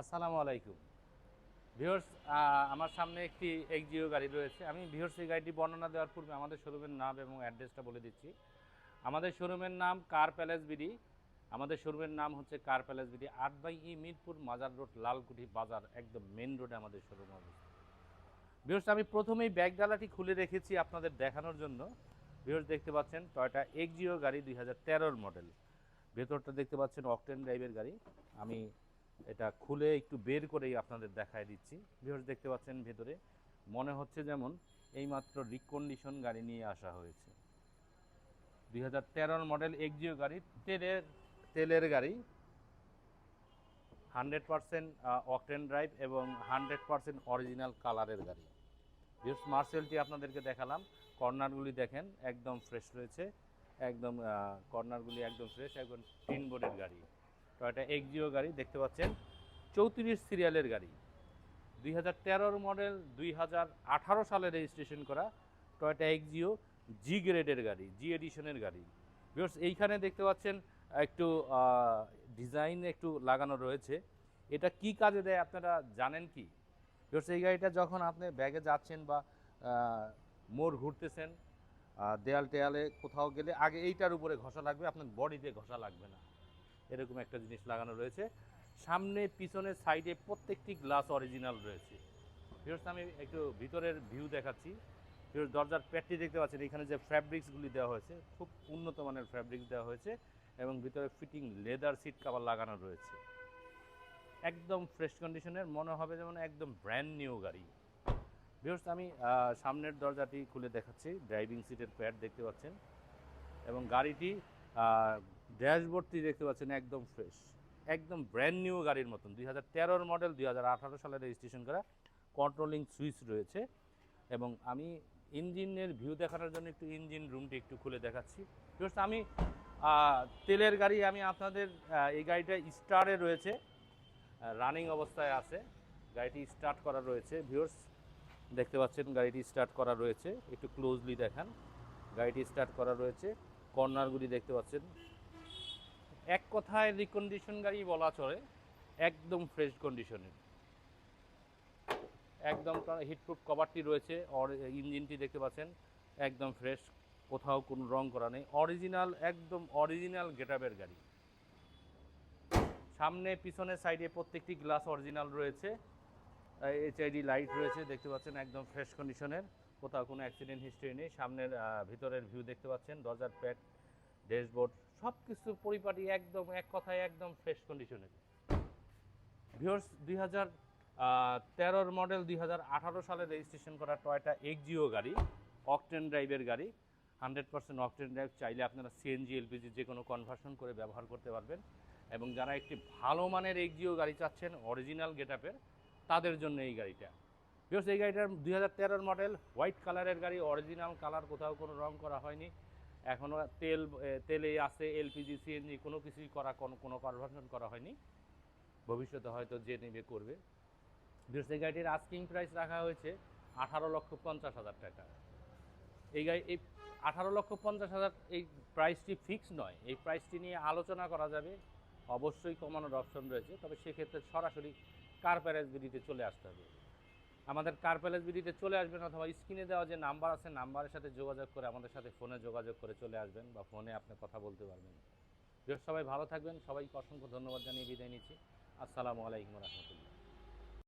আসসালামু আলাইকুম। ভিউয়ার্স আমার সামনে একটি এক্সিও গাড়ি রয়েছে। আমি ভিউয়ার্স, এই গাড়িটি বর্ণনা দেওয়ার পূর্বে আমাদের শোরুমের নাম এবং অ্যাড্রেসটা বলে দিচ্ছি। আমাদের শোরুমের নাম কার প্যালেস বিডি আমাদের শোরুমের নাম হচ্ছে কার প্যালেস বিডি আট by E Mirpur Mazar road, Lalkuthi বাজার, একদম মেন রোডে আমাদের শোরুম অবস্থিত। ভিউয়ার্স, আমি প্রথমেই ব্যাগ ডালাটি খুলে রেখেছি আপনাদের দেখানোর জন্য। ভিউয়ার্স, দেখতে পাচ্ছেন টয়টা এক্সিও গাড়ি দুই হাজার মডেল ভেতরটা দেখতে পাচ্ছেন অকটেন ড্রাইভের গাড়ি। আমি এটা খুলে একটু বের করেই আপনাদের দেখায় দিচ্ছি। ভিউয়ার্স, দেখতে পাচ্ছেন ভেতরে। মনে হচ্ছে যেমন এইমাত্র রিকন্ডিশন গাড়ি নিয়ে আসা হয়েছে। দুই হাজার মডেল এক্সিও গাড়ি, তেলের তেলের গাড়ি। হান্ড্রেড পারসেন্ট অকটেন ড্রাইভ এবং হান্ড্রেড পারসেন্ট অরিজিনাল কালারের গাড়ি। ভিউস মার্সেলটি আপনাদেরকে দেখালাম। কর্নারগুলি দেখেন, একদম ফ্রেশ রয়েছে। একদম কর্নারগুলি একদম ফ্রেশ একদম টিন বোর্ডের গাড়ি। টয়টা এক্সিও গাড়ি, দেখতে পাচ্ছেন। চৌত্রিশ সিরিয়ালের গাড়ি। দুই হাজার মডেল, দুই হাজার আঠারো সালে রেজিস্ট্রেশন করা টয়টা এক্সিও জি গ্রেডের গাড়ি জি এডিশনের গাড়ি। বিকজ এইখানে দেখতে পাচ্ছেন, একটু ডিজাইন একটু লাগানো রয়েছে। এটা কি কাজে দেয় আপনারা জানেন কি? বিকজ এই গাড়িটা যখন আপনি ব্যাগে যাচ্ছেন বা মোড় ঘুরতেছেন দেয়াল টেয়ালে কোথাও গেলে আগে এইটার উপরে ঘষা লাগবে, আপনার বডিতে ঘষা লাগবে না। এরকম একটা জিনিস লাগানো রয়েছে। সামনে পিছনের সাইডে প্রত্যেকটি গ্লাস অরিজিনাল রয়েছে। ফিরোজ আমি একটু ভিতরের ভিউ দেখাচ্ছি। ফিরোজ দরজার প্যাটটি দেখতে পাচ্ছেন, এখানে যে ফ্যাব্রিক্সগুলি দেওয়া হয়েছে, খুব উন্নত মানের ফ্যাব্রিক্স দেওয়া হয়েছে এবং ভিতরে ফিটিং লেদার সিট কাভার লাগানো রয়েছে। একদম ফ্রেশ কন্ডিশনের, মনে হবে যেমন একদম ব্র্যান্ড নিউ গাড়ি। ভিউর্স আমি সামনের দরজাটি খুলে দেখাচ্ছি, ড্রাইভিং সিটের প্যাড দেখতে পাচ্ছেন। এবং গাড়িটি ড্যাশবোর্ডটি দেখতে পাচ্ছেন একদম ফ্রেশ, একদম ব্র্যান্ড নিউ গাড়ির মতন। দুই হাজার তেরোর মডেল দুই হাজার আঠারো সালে রেজিস্ট্রেশন করা কন্ট্রোলিং সুইচ রয়েছে এবং আমি ইঞ্জিনের ভিউ দেখানোর জন্য একটু ইঞ্জিন রুমটি একটু খুলে দেখাচ্ছি। ভিউর্স আমি তেলের গাড়ি আমি আপনাদের এই গাড়িটা স্টারে রয়েছে রানিং অবস্থায় আছে। গাড়িটি স্টার্ট করা রয়েছে ভিউর্স দেখতে পাচ্ছেন গাড়িটি স্টার্ট করা রয়েছে। একটু ক্লোজলি দেখান, গাড়িটি স্টার্ট করা রয়েছে। কর্নারগুলি দেখতে পাচ্ছেন এক কথায় রিকন্ডিশন গাড়ি বলা চলে, একদম ফ্রেশ কন্ডিশনের একদম হিটপ্রুফ কভারটি রয়েছে আর ইঞ্জিনটি দেখতে পাচ্ছেন, একদম ফ্রেশ কোথাও কোনো রং করা নেই। অরিজিনাল একদম অরিজিনাল গেটআপের গাড়ি। সামনে, পিছনে সাইডে প্রত্যেকটি গ্লাস অরিজিনাল রয়েছে। এইচআইডি লাইট রয়েছে, দেখতে পাচ্ছেন, একদম ফ্রেশ কন্ডিশনের কোথাও কোনো অ্যাক্সিডেন্ট হিস্ট্রি নেই। সামনের ভিতরের ভিউ দেখতে পাচ্ছেন, দরজার প্যাড ড্যাশবোর্ড সব কিছু পরিপাটি একদম, এক কথায় একদম ফ্রেশ কন্ডিশনের ভিওর্স দুই হাজার তেরোর মডেল দুই হাজার আঠারো সালে রেজিস্ট্রেশন করা টয়টা এক্সিও গাড়ি অকটেন ড্রাইভের গাড়ি। হান্ড্রেড পার্সেন্ট অকটেন ড্রাইভ চাইলে আপনারা সিএনজি এলপিজি যে কোনো কনভার্সন করে ব্যবহার করতে পারবেন। এবং যারা একটি ভালো মানের এক্সিও গাড়ি চাচ্ছেন অরিজিনাল গেটআপের তাদের জন্য এই গাড়িটা। বিকজ এই গাড়িটার দুই হাজার মডেল হোয়াইট কালারের গাড়ি অরিজিনাল কালার কোথাও কোনো রং করা হয়নি। এখনও তেল তেলে আছে এলপিজি সিএনজি কোনো কিছুই করা, কোনো কোনো কনভার্সন করা হয়নি। ভবিষ্যতে হয়তো যে নেবে করবে। এই গাড়িটির আস্কিং প্রাইস রাখা হয়েছে আঠারো লক্ষ পঞ্চাশ হাজার টাকা। এই গাড়ি, এই আঠারো লক্ষ পঞ্চাশ হাজার, এই প্রাইসটি ফিক্স নয়। এই প্রাইসটি নিয়ে আলোচনা করা যাবে। অবশ্যই কমানোর অপশন রয়েছে। তবে সেক্ষেত্রে সরাসরি কার প্যালেস বিডিতে চলে আসতে হবে। আমাদের কার প্যালেস বিডিতে চলে আসবেন অথবা স্ক্রিনে দেওয়া যে নাম্বার আছে নাম্বারের সাথে যোগাযোগ করে আমাদের সাথে ফোনে যোগাযোগ করে চলে আসবেন বা ফোনে আপনি কথা বলতে পারবেন। সবাই ভালো থাকবেন। সবাইকে অসংখ্য ধন্যবাদ জানিয়ে বিদায় নিচ্ছি। আসসালামু আলাইকুম রহমতুল্লাহ।